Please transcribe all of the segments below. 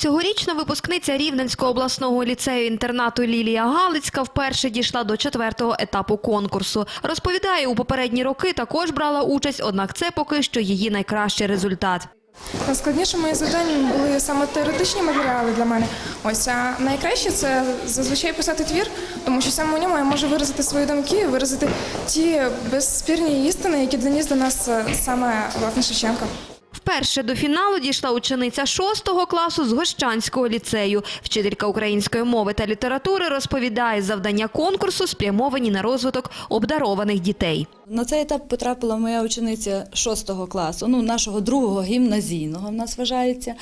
Цьогорічна випускниця Рівненського обласного ліцею інтернату Лілія Галицька вперше дійшла до четвертого етапу конкурсу. Розповідає, у попередні роки також брала участь, однак це поки що її найкращий результат. Найскладніше мої завдання були саме теоретичні матеріали для мене. Ось а найкраще це зазвичай писати твір, тому що саме у ньому я можу виразити свої думки, виразити ті безспірні істини, які доніс до нас е, саме Шевченко. Вперше до фіналу дійшла учениця шостого класу з Гощанського ліцею. Вчителька української мови та літератури розповідає, завдання конкурсу спрямовані на розвиток обдарованих дітей. На цей етап потрапила моя учениця 6 класу, ну нашого другого гімназійного в нас вважається.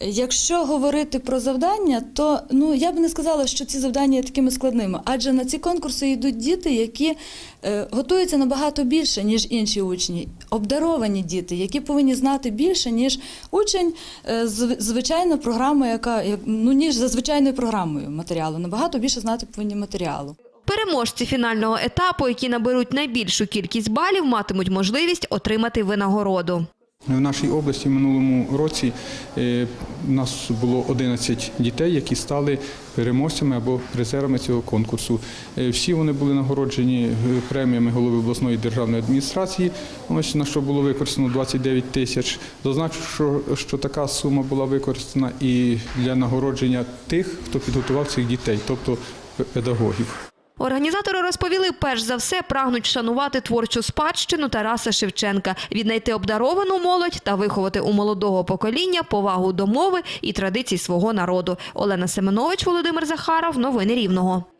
Якщо говорити про завдання, то ну я б не сказала, що ці завдання є такими складними, адже на ці конкурси йдуть діти, які е, готуються набагато більше, ніж інші учні, обдаровані діти, які повинні знати більше, ніж учень е, з звичайною програмою, яка як- ну ніж за звичайною програмою матеріалу. Набагато більше знати повинні матеріалу. Переможці фінального етапу, які наберуть найбільшу кількість балів, матимуть можливість отримати винагороду. В нашій області в минулому році е, у нас було 11 дітей, які стали переможцями або призерами цього конкурсу. Е, Всі вони були нагороджені е, преміями голови обласної державної адміністрації, на що було використано 29 тисяч. Зазначу, що така сума була використана і для нагородження тих, хто підготував цих дітей, тобто педагогів. Організатори розповіли, перш за все прагнуть шанувати творчу спадщину Тараса Шевченка, віднайти обдаровану молодь та виховати у молодого покоління повагу до мови і традицій свого народу. Олена Семенович, Володимир Захаров. Новини Рівного.